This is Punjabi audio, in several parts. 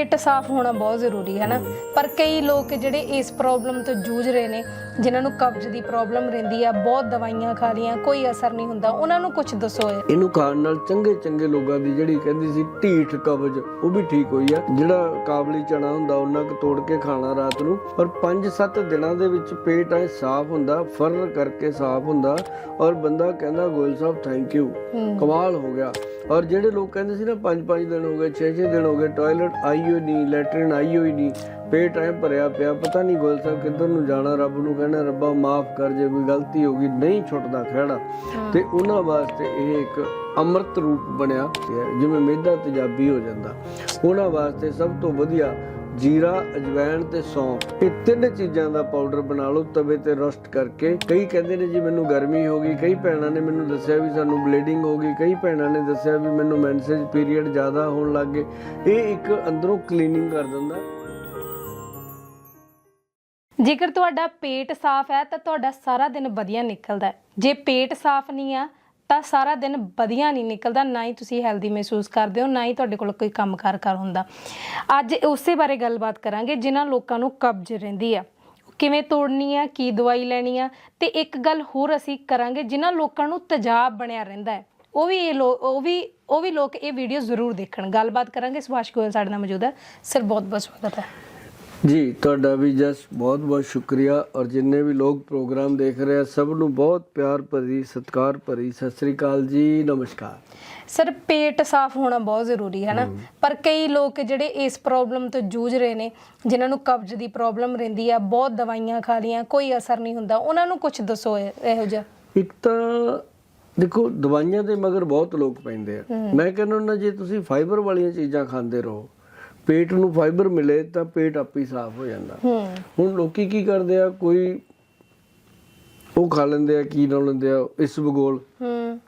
ਪੇਟ ਸਾਫ਼ ਹੋਣਾ ਬਹੁਤ ਜ਼ਰੂਰੀ ਹੈ ਨਾ। ਪਰ ਕਈ ਲੋਕ ਜਿਹੜੇ ਇਸ ਪ੍ਰੋਬਲਮ ਤੋਂ ਜੂਝ ਰਹੇ ਨੇ ਜਿਨ੍ਹਾਂ ਨੂੰ ਕਬਜ਼ ਦੀ ਪ੍ਰੋਬਲਮ ਰਹਿੰਦੀ ਆ ਬਹੁਤ ਦਵਾਈਆਂ ਖਾ ਲੀਆਂ ਕੋਈ ਅਸਰ ਨਹੀਂ ਹੁੰਦਾ। ਉਹਨਾਂ ਨੂੰ ਕੁਝ ਦੱਸੋ ਇਹ। ਇਹਨੂੰ ਖਾਣ ਨਾਲ ਚੰਗੇ ਚੰਗੇ ਲੋਕਾਂ ਦੀ ਜਿਹੜੀ ਕਹਿੰਦੀ ਸੀ ਢੀਠ ਕਬਜ਼ ਉਹ ਵੀ ਠੀਕ ਹੋਈ ਆ। ਜਿਹੜਾ ਕਾਬਲੀ ਚਣਾ ਹੁੰਦਾ ਉਹਨਾਂ ਕੁ ਤੋੜ ਕੇ ਖਾਣਾ ਰਾਤ ਨੂੰ। ਪਰ 5-7 ਦਿਨਾਂ ਦੇ ਵਿੱਚ ਪੇਟ ਐ ਸਾਫ਼ ਹੁੰਦਾ ਫਰ ਕਰਕੇ ਸਾਫ਼ ਹੁੰਦਾ। ਔਰ ਬੰਦਾ ਕਹਿੰਦਾ ਗੋਇਲ ਸਾਹਿਬ ਥੈਂਕ ਯੂ ਕਮਾਲ ਹੋ ਗਿਆ। ਔਰ ਜਿਹੜੇ ਲੋਕ ਕਹਿੰਦੇ ਸੀ ਨਾ 5-5 ਦਿਨ ਹੋ ਗਏ 6-6 ਦਿਨ ਹੋ ਗਏ ਟਾਇਲਟ ਆਈ ਹੋਈ ਨਹੀਂ ਲੈਟਰਿਨ ਆਈ ਹੋਈ ਨਹੀਂ। ਪੇਟ ਐ ਭਰਿਆ ਪਿਆ ਪਤਾ ਨਹੀਂ ਗੋਇਲ ਸਾਹਿਬ ਕਿੱਧਰ ਨੂੰ ਜਾਣਾ ਰੱਬ ਨੂੰ ਕਹਿਣਾ ਰੱਬਾ ਮਾਫ ਕਰ ਜੇ ਕੋਈ ਗਲਤੀ ਹੋ ਗਈ ਨਹੀਂ ਛੁੱਟਦਾ ਖਹਿੜਾ। ਤੇ ਉਹਨਾਂ ਵਾਸਤੇ ਇਹ ਇੱਕ ਅੰਮ੍ਰਿਤ ਰੂਪ ਬਣਿਆ ਜਿਵੇਂ ਮਿਹਦਾ ਤੇਜ਼ਾਬੀ ਹੋ ਜਾਂਦਾ। ਉਹਨਾਂ ਵਾਸਤੇ ਸਭ ਤੋਂ ਵਧੀਆ ਜੀਰਾ ਅਜਵਾਇਣ ਤੇ ਸੌਂਫ। ਇਹ ਤਿੰਨ ਚੀਜ਼ਾਂ ਦਾ ਪਾਊਡਰ ਬਣਾ ਲਓ ਤਵੇ ਤੇ ਰੋਸਟ ਕਰਕੇ। ਕਈ ਕਹਿੰਦੇ ਨੇ ਜੀ ਮੈਨੂੰ ਗਰਮੀ ਹੋ ਗਈ ਕਈ ਭੈਣਾਂ ਨੇ ਮੈਨੂੰ ਦੱਸਿਆ ਵੀ ਸਾਨੂੰ ਬਲੀਡਿੰਗ ਹੋ ਗਈ ਕਈ ਭੈਣਾਂ ਨੇ ਦੱਸਿਆ ਵੀ ਮੈਨੂੰ ਮੈਂਸੇਜ ਪੀਰੀਅਡ ਜ਼ਿਆਦਾ ਹੋਣ ਲੱਗ ਗਏ। ਇਹ ਇੱਕ ਅੰਦਰੋਂ ਕਲੀਨਿੰਗ ਕਰ ਦਿੰਦਾ। ਜੇਕਰ ਤੁਹਾਡਾ ਪੇਟ ਸਾਫ਼ ਹੈ ਤਾਂ ਤੁਹਾਡਾ ਸਾਰਾ ਦਿਨ ਵਧੀਆ ਨਿਕਲਦਾ ਹੈ। ਜੇ ਪੇਟ ਸਾਫ਼ ਨਹੀਂ ਆ ਤਾਂ ਸਾਰਾ ਦਿਨ ਵਧੀਆ ਨਹੀਂ ਨਿਕਲਦਾ, ਨਾ ਹੀ ਤੁਸੀਂ ਹੈਲਦੀ ਮਹਿਸੂਸ ਕਰਦੇ ਹੋ, ਨਾ ਹੀ ਤੁਹਾਡੇ ਕੋਲ ਕੋਈ ਕੰਮਕਾਰ ਕਰ ਹੁੰਦਾ। ਅੱਜ ਉਸੇ ਬਾਰੇ ਗੱਲਬਾਤ ਕਰਾਂਗੇ ਜਿਨ੍ਹਾਂ ਲੋਕਾਂ ਨੂੰ ਕਬਜ਼ ਰਹਿੰਦੀ ਆ ਕਿਵੇਂ ਤੋੜਨੀ ਆ ਕੀ ਦਵਾਈ ਲੈਣੀ ਆ ਤੇ ਇੱਕ ਗੱਲ ਹੋਰ ਅਸੀਂ ਕਰਾਂਗੇ ਜਿਨ੍ਹਾਂ ਲੋਕਾਂ ਨੂੰ ਤਜਾਬ ਬਣਿਆ ਰਹਿੰਦਾ ਹੈ। ਉਹ ਵੀ ਇਹ ਲੋ, ਉਹ ਵੀ ਉਹ ਵੀ ਲੋਕ ਇਹ ਵੀਡੀਓ ਜ਼ਰੂਰ ਦੇਖਣ। ਗੱਲਬਾਤ ਕਰਾਂਗੇ। ਸੁਭਾਸ਼ ਗੋਇਲ ਸਾਡੇ ਨਾਲ ਮੌਜੂਦ ਹੈ। ਸਰ ਬਹੁਤ ਬਹੁਤ ਸਵਾਗਤ ਹੈ। ਜੀ ਤੁਹਾਡਾ ਵੀ ਜਸ ਬਹੁਤ ਬਹੁਤ ਸ਼ੁਕਰੀਆ ਔਰ ਜਿੰਨੇ ਵੀ ਲੋਕ ਪ੍ਰੋਗਰਾਮ ਦੇਖ ਰਹੇ ਆ ਸਭ ਨੂੰ ਬਹੁਤ ਪਿਆਰ ਭਰੀ ਸਤਿਕਾਰ ਭਰੀ ਸਤਿ ਸ੍ਰੀ ਅਕਾਲ ਜੀ ਨਮਸਕਾਰ। ਸਰ ਪੇਟ ਸਾਫ਼ ਹੋਣਾ ਬਹੁਤ ਜ਼ਰੂਰੀ ਹੈ ਨਾ? ਪਰ ਕਈ ਲੋਕ ਜਿਹੜੇ ਇਸ ਪ੍ਰੋਬਲਮ ਤੋਂ ਜੂਝ ਰਹੇ ਨੇ ਜਿਨ੍ਹਾਂ ਨੂੰ ਕਬਜ਼ ਦੀ ਪ੍ਰੋਬਲਮ ਰਹਿੰਦੀ ਆ ਬਹੁਤ ਦਵਾਈਆਂ ਖਾ ਲੀਆਂ ਕੋਈ ਅਸਰ ਨਹੀਂ ਹੁੰਦਾ ਉਹਨਾਂ ਨੂੰ ਕੁਝ ਦੱਸੋ ਇਹ- ਇਹੋ ਜਿਹਾ? ਇੱਕ ਤਾਂ ਦੇਖੋ ਦਵਾਈਆਂ ਦੇ ਮਗਰ ਬਹੁਤ ਲੋਕ ਪੈਂਦੇ ਆ। ਮੈਂ ਕਹਿੰਦਾ ਹੁੰਦਾ ਜੇ ਤੁਸੀਂ ਫਾਈਬਰ ਵਾਲੀਆਂ ਚੀਜ਼ਾਂ ਖਾਂਦੇ ਰਹੋ ਪੇਟ ਨੂੰ ਫਾਈਬਰ ਮਿਲੇ ਤਾਂ ਪੇਟ ਆਪੇ ਸਾਫ਼ ਹੋ ਜਾਂਦਾ। ਹੁਣ ਲੋਕੀ ਕੀ ਕਰਦੇ ਆ, ਕੋਈ ਉਹ ਖਾ ਲੈਂਦੇ ਆ, ਕੀ ਨਾਲ ਲੈਂਦੇ ਆ ਇਸਬਗੋਲ ਹੂੰ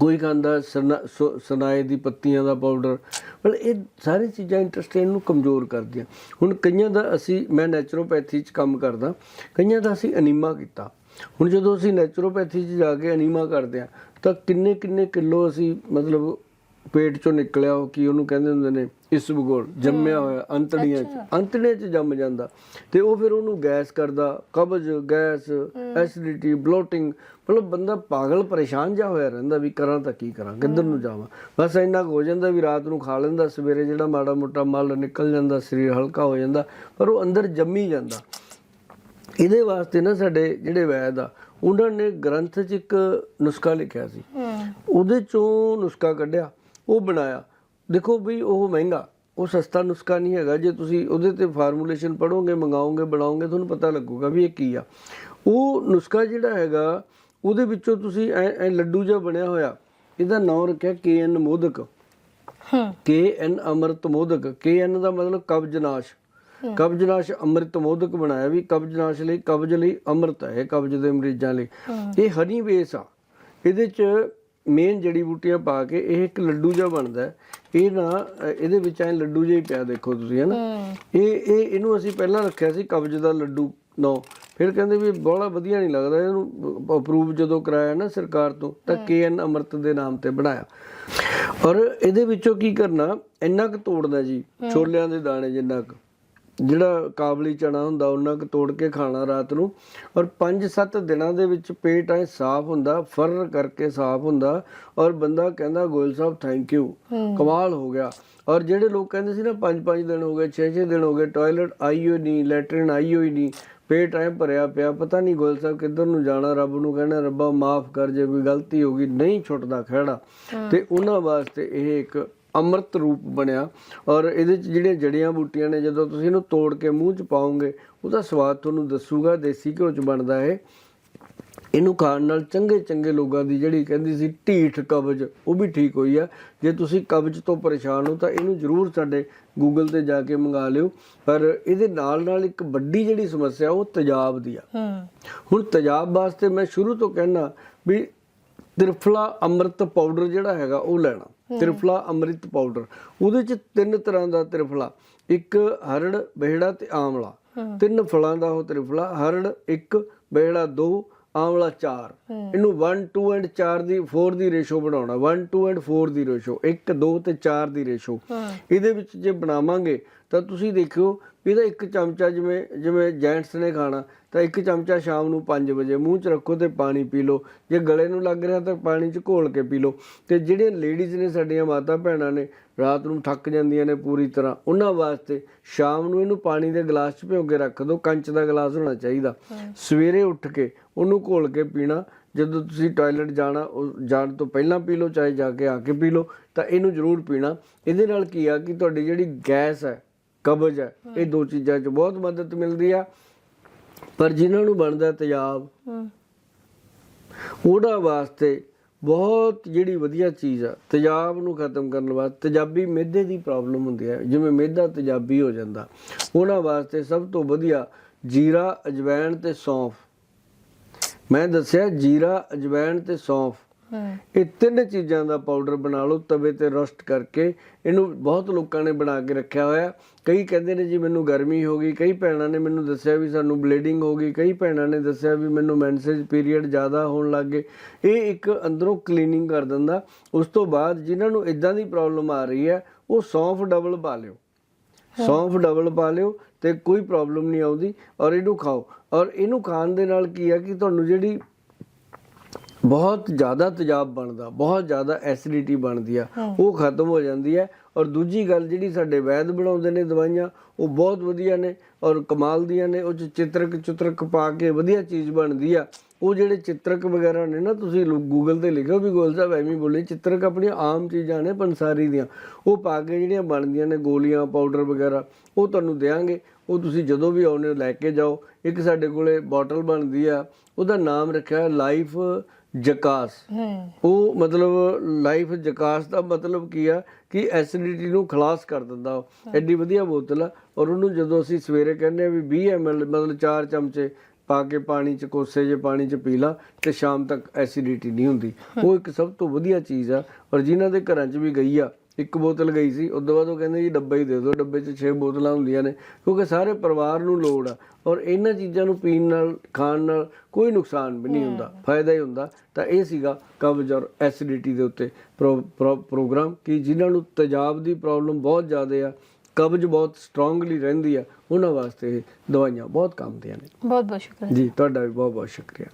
ਕੋਈ ਖਾਂਦਾ, ਸਨਾ- ਸਨਾਏ ਦੀ ਪੱਤੀਆਂ ਦਾ ਪਾਊਡਰ ਪਰ ਇਹ ਸਾਰੀ ਚੀਜ਼ਾਂ ਇੰਟਰਸਟੇਨ ਨੂੰ ਕਮਜ਼ੋਰ ਕਰਦੀਆਂ। ਹੁਣ ਕਈਆਂ ਦਾ ਅਸੀਂ, ਮੈਂ ਨੈਚੁਰੋਪੈਥੀ 'ਚ ਕੰਮ ਕਰਦਾ, ਕਈਆਂ ਦਾ ਅਸੀਂ ਅਨੀਮਾ ਕੀਤਾ। ਹੁਣ ਜਦੋਂ ਅਸੀਂ ਨੈਚੁਰੋਪੈਥੀ 'ਚ ਜਾ ਕੇ ਅਨੀਮਾ ਕਰਦੇ ਆ, ਤਾਂ ਕਿੰਨੇ ਕਿੰਨੇ ਕਿਲੋ ਅਸੀਂ ਮਤਲਬ ਪੇਟ ਚੋਂ ਨਿਕਲਿਆ ਉਹ ਕੀ ਉਹਨੂੰ ਕਹਿੰਦੇ ਹੁੰਦੇ ਨੇ ਇਸਬਗੋਲ ਜੰਮਿਆ ਹੋਇਆ ਅੰਤੜੀਆਂ 'ਚ ਅੰਤੜੀਆਂ 'ਚ ਜੰਮ ਜਾਂਦਾ। ਤੇ ਉਹ ਫਿਰ ਉਹਨੂੰ ਗੈਸ ਕਰਦਾ ਕਬਜ਼ ਗੈਸ ਐਸਿਡਿਟੀ ਬਲੋਟਿੰਗ ਮਤਲਬ ਬੰਦਾ ਪਾਗਲ ਪਰੇਸ਼ਾਨ ਜਾ ਹੋਇਆ ਰਹਿੰਦਾ ਵੀ ਕਰਾਂ ਤਾਂ ਕੀ ਕਰਾਂ ਕਿੱਧਰ ਨੂੰ ਜਾਵਾਂ। ਬਸ ਇੰਨਾ ਕੁ ਹੋ ਜਾਂਦਾ ਵੀ ਰਾਤ ਨੂੰ ਖਾ ਲੈਂਦਾ ਸਵੇਰੇ ਜਿਹੜਾ ਮਾੜਾ ਮੋਟਾ ਮਲ ਨਿਕਲ ਜਾਂਦਾ ਸਰੀਰ ਹਲਕਾ ਹੋ ਜਾਂਦਾ ਪਰ ਉਹ ਅੰਦਰ ਜੰਮੀ ਜਾਂਦਾ। ਇਹਦੇ ਵਾਸਤੇ ਨਾ ਸਾਡੇ ਜਿਹੜੇ ਵੈਦ ਆ ਉਹਨਾਂ ਨੇ ਗ੍ਰੰਥ 'ਚ ਇੱਕ ਨੁਸਖਾ ਲਿਖਿਆ ਸੀ। ਉਹਦੇ ਚੋਂ ਨੁਸਖਾ ਕੱਢਿਆ। ਉਹ ਬਣਾਇਆ। ਦੇਖੋ ਵੀ ਉਹ ਮਹਿੰਗਾ ਉਹ ਸਸਤਾ ਨੁਸਖਾ ਨਹੀਂ ਹੈਗਾ। ਜੇ ਤੁਸੀਂ ਉਹਦੇ ਤੇ ਫਾਰਮੂਲੇਸ਼ਨ ਪੜੋਗੇ ਮੰਗਾਓਗੇ ਬਣਾਓਗੇ ਤੁਹਾਨੂੰ ਪਤਾ ਲੱਗੂਗਾ ਵੀ ਇਹ ਕੀ ਆ। ਉਹ ਨੁਸਖਾ ਜਿਹੜਾ ਹੈਗਾ ਉਹਦੇ ਵਿੱਚੋਂ ਤੁਸੀਂ ਐ ਲੱਡੂ ਜਿਹਾ ਬਣਿਆ ਹੋਇਆ। ਇਹਦਾ ਨਾਮ ਰੱਖਿਆ ਕੇ ਐਨ ਮੋਦਕ। ਹੂੰ। ਕੇ ਐਨ ਅਮਰਤ ਮੋਦਕ। ਕੇ ਐਨ ਦਾ ਮਤਲਬ ਕਬਜ਼ਨਾਸ਼ ਕਬਜ਼ਨਾਸ਼ ਅੰਮ੍ਰਿਤ ਮੋਦਕ ਬਣਾਇਆ ਵੀ ਕਬਜ਼ਨਾਸ਼ ਲਈ ਕਬਜ਼ ਲਈ ਅੰਮ੍ਰਿਤ ਹੈ ਕਬਜ਼ ਦੇ ਮਰੀਜ਼ਾਂ ਲਈ। ਇਹ ਹਨੀ ਬੇਸ ਆ। ਇਹਦੇ ਚ ਮੇਨ ਜੜੀ ਬੂਟੀਆਂ ਪਾ ਕੇ ਇਹ ਇੱਕ ਲੱਡੂ ਜਿਹਾ ਬਣਦਾ। ਇਹ ਨਾ ਇਹਦੇ ਵਿੱਚ ਐ ਲੱਡੂ ਜਿਹਾ ਹੀ ਪਿਆ ਦੇਖੋ ਤੁਸੀਂ ਹਨਾ? ਇਹ ਇਹ ਇਹਨੂੰ ਅਸੀਂ ਪਹਿਲਾਂ ਰੱਖਿਆ ਸੀ ਕਬਜ਼ ਦਾ ਲੱਡੂ ਨੋ। ਫਿਰ ਕਹਿੰਦੇ ਵੀ ਬੜਾ ਵਧੀਆ ਨਹੀਂ ਲੱਗਦਾ ਇਹਨੂੰ ਅਪਰੂਵ ਜਦੋਂ ਕਰਾਇਆ ਨਾ ਸਰਕਾਰ ਤੋਂ ਤਾਂ ਕੇਐਨ ਅਮਰਤ ਦੇ ਨਾਮ ਤੇ ਬਣਾਇਆ। ਔਰ ਇਹਦੇ ਵਿੱਚੋਂ ਕੀ ਕਰਨਾ ਇੰਨਾ ਕੁ ਤੋੜਨਾ ਜੀ ਛੋਲਿਆਂ ਦੇ ਦਾਣੇ ਜਿੰਨਾ ਕੁ। ਜਿਹੜਾ ਕਾਬਲੀ ਚਣਾ ਹੁੰਦਾ ਉਹਨਾਂ ਕੁ ਤੋੜ ਕੇ ਖਾਣਾ ਰਾਤ ਨੂੰ। ਔਰ 5-7 ਦਿਨਾਂ ਦੇ ਵਿੱਚ ਪੇਟ ਐ ਸਾਫ਼ ਹੁੰਦਾ ਫਰ ਕਰਕੇ ਸਾਫ਼ ਹੁੰਦਾ। ਔਰ ਬੰਦਾ ਕਹਿੰਦਾ ਗੋਇਲ ਸਾਹਿਬ ਥੈਂਕ ਯੂ ਕਮਾਲ ਹੋ ਗਿਆ। ਔਰ ਜਿਹੜੇ ਲੋਕ ਕਹਿੰਦੇ ਸੀ ਨਾ 5-5 ਦਿਨ ਹੋ ਗਏ 6-6 ਦਿਨ ਹੋ ਗਏ ਟਾਇਲਟ ਆਈ ਹੋਈ ਨਹੀਂ ਲੈਟਰਿਨ ਆਈ ਹੋਈ ਨਹੀਂ ਪੇਟ ਐ ਭਰਿਆ ਪਿਆ ਪਤਾ ਨਹੀਂ ਗੋਇਲ ਸਾਹਿਬ ਕਿੱਧਰ ਨੂੰ ਜਾਣਾ ਰੱਬ ਨੂੰ ਕਹਿਣਾ ਰੱਬਾ ਮਾਫ ਕਰ ਜੇ ਕੋਈ ਗਲਤੀ ਹੋ ਗਈ ਨਹੀਂ ਛੁੱਟਦਾ ਖਹਿੜਾ। ਤੇ ਉਹਨਾਂ ਵਾਸਤੇ ਇਹ ਇੱਕ ਅੰਮ੍ਰਿਤ ਰੂਪ ਬਣਿਆ ਔਰ ਇਹਦੇ ਚ ਜਿਹੜੀਆਂ ਜੜੀਆਂ ਬੂਟੀਆਂ ਨੇ ਜਦੋਂ ਤੁਸੀਂ ਇਹਨੂੰ ਤੋੜ ਕੇ ਮੂੰਹ ਚ ਪਾਓਗੇ ਉਹਦਾ ਸਵਾਦ ਤੁਹਾਨੂੰ ਦੱਸੂਗਾ ਦੇਸੀ ਘਿਓ ਚ ਬਣਦਾ ਇਹ। ਇਹਨੂੰ ਖਾਣ ਨਾਲ ਚੰਗੇ ਚੰਗੇ ਲੋਕਾਂ ਦੀ ਜਿਹੜੀ ਕਹਿੰਦੀ ਸੀ ਢੀਠ ਕਬਜ਼ ਉਹ ਵੀ ਠੀਕ ਹੋਈ ਆ। ਜੇ ਤੁਸੀਂ ਕਬਜ਼ ਤੋਂ ਪਰੇਸ਼ਾਨ ਹੋ ਤਾਂ ਇਹਨੂੰ ਜ਼ਰੂਰ ਸਾਡੇ ਗੂਗਲ ਤੇ ਜਾ ਕੇ ਮੰਗਾ ਲਿਓ। ਪਰ ਇਹਦੇ ਨਾਲ ਨਾਲ ਇੱਕ ਵੱਡੀ ਜਿਹੜੀ ਸਮੱਸਿਆ ਉਹ ਤੇਜ਼ਾਬ ਦੀ ਆ। ਹੂੰ। ਹੁਣ ਤੇਜ਼ਾਬ ਵਾਸਤੇ ਮੈਂ ਸ਼ੁਰੂ ਤੋਂ ਕਹਿਣਾ ਵੀ ਤ੍ਰਿਫਲਾ ਅੰਮ੍ਰਿਤ ਪਾਊਡਰ ਜਿਹੜਾ ਹੈਗਾ ਉਹ ਲੈਣਾ। ਤ੍ਰਿਫਲਾ ਅੰਮ੍ਰਿਤ ਪਾਊਡਰ ਉਹਦੇ ਚ ਤਿੰਨ ਤਰ੍ਹਾਂ ਦਾ ਤ੍ਰਿਫਲਾ। ਇੱਕ ਹਰੜ ਬਹਿੜਾ ਤੇ ਆਮਲਾ ਤਿੰਨ ਫਲਾਂ ਦਾ ਉਹ ਤ੍ਰਿਫਲਾ। ਹਰੜ ਇੱਕ ਬਹਿੜਾ ਦੋ ਆਮਲਾ 4 ਇਹਨੂੰ 1 2 ਐਂਡ 4 ਦੀ 4 ਦੀ ਰੇਸ਼ੋ ਬਣਾਉਣਾ। 1 2 ਐਂਡ 4 ਦੀ ਰੇਸ਼ੋ 1 2 ਤੇ 4 ਦੀ ਰੇਸ਼ੋ ਇਹਦੇ ਵਿੱਚ ਜੇ ਬਣਾਵਾਂਗੇ ਤਾਂ ਤੁਸੀਂ ਦੇਖਿਓ, ਇਹਦਾ ਇੱਕ ਚਮਚਾ ਜਿਵੇਂ ਜਿਵੇਂ ਜੈਂਟਸ ਨੇ ਖਾਣਾ, ਤਾਂ ਇੱਕ ਚਮਚਾ ਸ਼ਾਮ ਨੂੰ 5 ਵਜੇ, ਮੂੰਹ 'ਚ ਰੱਖੋ ਤੇ ਪਾਣੀ ਪੀ ਲਓ। ਜੇ ਗਲੇ ਨੂੰ ਲੱਗ ਰਿਹਾ ਤਾਂ ਪਾਣੀ 'ਚ ਘੋਲ ਕੇ ਪੀ ਲਓ। ਤੇ ਜਿਹੜੀਆਂ ਲੇਡੀਜ਼ ਨੇ ਸਾਡੀਆਂ ਮਾਤਾ ਭੈਣਾਂ ਨੇ, ਰਾਤ ਨੂੰ ਥੱਕ ਜਾਂਦੀਆਂ ਨੇ ਪੂਰੀ ਤਰ੍ਹਾਂ, ਉਹਨਾਂ ਵਾਸਤੇ ਸ਼ਾਮ ਨੂੰ ਇਹਨੂੰ ਪਾਣੀ ਦੇ ਗਲਾਸ 'ਚ ਭਿਓ ਕੇ ਰੱਖ ਦਿਓ, ਕੰਚ ਦਾ ਗਲਾਸ ਹੋਣਾ ਚਾਹੀਦਾ। ਸਵੇਰੇ ਉੱਠ ਕੇ ਉਹਨੂੰ ਘੋਲ ਕੇ ਪੀਣਾ, ਜਦੋਂ ਤੁਸੀਂ ਟਾਇਲਟ ਜਾਣਾ, ਉਹ ਜਾਣ ਤੋਂ ਪਹਿਲਾਂ ਪੀ ਲਓ, ਚਾਹੇ ਜਾ ਕੇ ਆ ਕੇ ਪੀ ਲਓ, ਤਾਂ ਇਹਨੂੰ ਜ਼ਰੂਰ ਪੀਣਾ। ਇਹਦੇ ਨਾਲ ਕੀ ਆ ਕਿ ਤੁਹਾਡੀ ਜਿਹੜੀ ਗੈਸ ਹੈ ਕਬਜ਼ ਹੈ। ਇਹ ਦੋ ਚੀਜ਼ਾਂ 'ਚ ਬਹੁਤ ਮਦਦ ਮਿਲਦੀ ਆ। ਪਰ ਜਿਨ੍ਹਾਂ ਨੂੰ ਬਣਦਾ ਤੇਜ਼ਾਬ ਉਹਨਾਂ ਵਾਸਤੇ ਬਹੁਤ ਜਿਹੜੀ ਵਧੀਆ ਚੀਜ਼ ਆ ਤੇਜ਼ਾਬ ਨੂੰ ਖਤਮ ਕਰਨ ਵਾਸਤੇ ਤੇਜ਼ਾਬੀ ਮਿਹਦੇ ਦੀ ਪ੍ਰੋਬਲਮ ਹੁੰਦੀ ਹੈ। ਜਿਵੇਂ ਮਿਹਦਾ ਤੇਜ਼ਾਬੀ ਹੋ ਜਾਂਦਾ। ਉਹਨਾਂ ਵਾਸਤੇ ਸਭ ਤੋਂ ਵਧੀਆ ਜੀਰਾ ਅਜਵਾਇਣ ਤੇ ਸੌਂਫ। ਮੈਂ ਦੱਸਿਆ ਜੀਰਾ ਅਜਵਾਇਣ ਤੇ ਸੌਂਫ। ਇਹ ਤਿੰਨ ਚੀਜ਼ਾਂ ਦਾ ਪਾਊਡਰ ਬਣਾ ਲਓ ਤਵੇ ਤੇ ਰੋਸਟ ਕਰਕੇ। ਇਹਨੂੰ ਬਹੁਤ ਲੋਕਾਂ ਨੇ ਬਣਾ ਕੇ ਰੱਖਿਆ ਹੋਇਆ। ਕਈ ਕਹਿੰਦੇ ਨੇ ਜੀ ਮੈਨੂੰ ਗਰਮੀ ਹੋ ਗਈ। ਕਈ ਭੈਣਾਂ ਨੇ ਮੈਨੂੰ ਦੱਸਿਆ ਵੀ ਸਾਨੂੰ ਬਲੀਡਿੰਗ ਹੋ ਗਈ। ਕਈ ਭੈਣਾਂ ਨੇ ਦੱਸਿਆ ਵੀ ਮੈਨੂੰ ਮੈਂਸੇਜ ਪੀਰੀਅਡ ਜ਼ਿਆਦਾ ਹੋਣ ਲੱਗ ਗਏ। ਇਹ ਇੱਕ ਅੰਦਰੋਂ ਕਲੀਨਿੰਗ ਕਰ ਦਿੰਦਾ। ਉਸ ਤੋਂ ਬਾਅਦ ਜਿਨ੍ਹਾਂ ਨੂੰ ਇਦਾਂ ਦੀ ਪ੍ਰੋਬਲਮ ਆ ਰਹੀ ਹੈ ਉਹ ਸੌਂਫ ਡਬਲ ਪਾ ਲਿਓ। ਸੌਂਫ ਡਬਲ ਪਾ ਲਿਓ ਤੇ ਕੋਈ ਪ੍ਰੋਬਲਮ ਨਹੀਂ ਆਉਂਦੀ ਔਰ ਇਹਨੂੰ ਖਾਓ। ਔਰ ਇਹਨੂੰ ਖਾਣ ਦੇ ਨਾਲ ਕੀ ਹੈ ਕਿ ਤੁਹਾਨੂੰ ਜਿਹੜੀ ਬਹੁਤ ਜ਼ਿਆਦਾ ਤੇਜ਼ਾਬ ਬਣਦਾ ਬਹੁਤ ਜ਼ਿਆਦਾ ਐਸਿਡਿਟੀ ਬਣਦੀ ਆ ਉਹ ਖਤਮ ਹੋ ਜਾਂਦੀ ਹੈ ਔਰ ਦੂਜੀ ਗੱਲ ਜਿਹੜੀ ਸਾਡੇ ਵੈਦ ਬਣਾਉਂਦੇ ਨੇ ਦਵਾਈਆਂ ਉਹ ਬਹੁਤ ਵਧੀਆ ਨੇ ਔਰ ਕਮਾਲ ਦੀਆਂ ਨੇ ਉਹ 'ਚ ਚਿੱਤਰਕ ਚੁਤਰਕ ਪਾ ਕੇ ਵਧੀਆ ਚੀਜ਼ ਬਣਦੀ ਆ। ਉਹ ਜਿਹੜੇ ਚਿੱਤਰਕ ਵਗੈਰਾ ਨੇ ਨਾ ਤੁਸੀਂ ਗੂਗਲ ਤੇ ਲਿਖੋ ਵੀ ਗੋਲ ਸਾਹਿਬ ਐਵੇਂ ਬੋਲੇ ਚਿੱਤਰਕ ਆਪਣੀਆਂ ਆਮ ਚੀਜ਼ਾਂ ਨੇ ਪੰਸਾਰੀ ਦੀਆਂ। ਉਹ ਪਾ ਕੇ ਜਿਹੜੀਆਂ ਬਣਦੀਆਂ ਨੇ ਗੋਲੀਆਂ ਪਾਊਡਰ ਵਗੈਰਾ ਉਹ ਤੁਹਾਨੂੰ ਦੇਾਂਗੇ ਉਹ ਤੁਸੀਂ ਜਦੋਂ ਵੀ ਆਉਨੇ ਲੈ ਕੇ ਜਾਓ। ਇੱਕ ਸਾਡੇ ਕੋਲੇ ਬੋਟਲ ਬਣਦੀ ਆ ਉਹਦਾ ਨਾਮ ਰੱਖਿਆ ਲਾਈਫ ਜਕਾਸ। ਉਹ ਮਤਲਬ ਲਾਈਫ ਜਕਾਸ ਦਾ ਮਤਲਬ ਕੀ ਆ? ਕਿ ਐਸਿਡਿਟੀ ਨੂੰ ਖਲਾਸ ਕਰ ਦਿੰਦਾ ਉਹ। ਐਡੀ ਵਧੀਆ ਬੋਤਲ ਆ। ਔਰ ਉਹਨੂੰ ਜਦੋਂ ਅਸੀਂ ਸਵੇਰੇ ਕਹਿੰਦੇ ਆ ਵੀ 20 ml ਮਤਲਬ 4 ਚਮਚੇ ਪਾ ਕੇ ਪਾਣੀ ਚ ਕੋਸੇ ਜੇ ਪਾਣੀ ਚ ਪੀ ਲਾ ਤੇ ਸ਼ਾਮ ਤੱਕ ਐਸਿਡਿਟੀ ਨਹੀਂ ਹੁੰਦੀ। ਉਹ ਇੱਕ ਸਭ ਤੋਂ ਵਧੀਆ ਚੀਜ਼ ਆ। ਔਰ ਜਿਨ੍ਹਾਂ ਦੇ ਘਰਾਂ 'ਚ ਵੀ ਗਈ ਆ ਇੱਕ ਬੋਤਲ ਗਈ ਸੀ ਉਸ ਤੋਂ ਬਾਅਦ ਉਹ ਕਹਿੰਦੇ ਜੀ ਡੱਬਾ ਹੀ ਦੇ ਦਿਓ ਡੱਬੇ 'ਚ 6 ਬੋਤਲਾਂ ਹੁੰਦੀਆਂ ਨੇ ਕਿਉਂਕਿ ਸਾਰੇ ਪਰਿਵਾਰ ਨੂੰ ਲੋੜ ਆ ਔਰ ਇਹਨਾਂ ਚੀਜ਼ਾਂ ਨੂੰ ਪੀਣ ਨਾਲ ਖਾਣ ਨਾਲ ਕੋਈ ਨੁਕਸਾਨ ਵੀ ਨਹੀਂ ਹੁੰਦਾ ਫਾਇਦਾ ਹੀ ਹੁੰਦਾ। ਤਾਂ ਇਹ ਸੀਗਾ ਕਬਜ਼ ਔਰ ਐਸਿਡਿਟੀ ਦੇ ਉੱਤੇ ਪ੍ਰੋ- ਪ੍ਰੋ- ਪ੍ਰੋਗਰਾਮ ਕਿ ਜਿਨ੍ਹਾਂ ਨੂੰ ਤੇਜ਼ਾਬ ਦੀ ਪ੍ਰੋਬਲਮ ਬਹੁਤ ਜ਼ਿਆਦਾ ਆ ਕਬਜ਼ ਬਹੁਤ ਸਟਰੋਂਗਲੀ ਰਹਿੰਦੀ ਆ ਉਹਨਾਂ ਵਾਸਤੇ ਇਹ ਦਵਾਈਆਂ ਬਹੁਤ ਕੰਮ ਦੀਆਂ ਨੇ। ਬਹੁਤ ਬਹੁਤ ਸ਼ੁਕਰੀਆ। ਜੀ ਤੁਹਾਡਾ ਵੀ ਬਹੁਤ ਬਹੁਤ ਸ਼ੁਕਰੀਆ।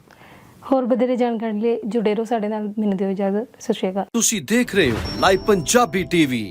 ਹੋਰ ਵਧੇਰੇ ਜਾਣਕਾਰੀ ਲਈ ਜੁੜੇ ਰਹੋ ਸਾਡੇ ਨਾਲ, ਮੈਨੂੰ ਦਿਓ ਇਜਾਜ਼ਤ, ਸਤਿ ਸ਼੍ਰੀ ਅਕਾਲ। ਤੁਸੀਂ ਦੇਖ ਰਹੇ ਹੋ ਲਾਈਵ ਪੰਜਾਬੀ ਟੀਵੀ।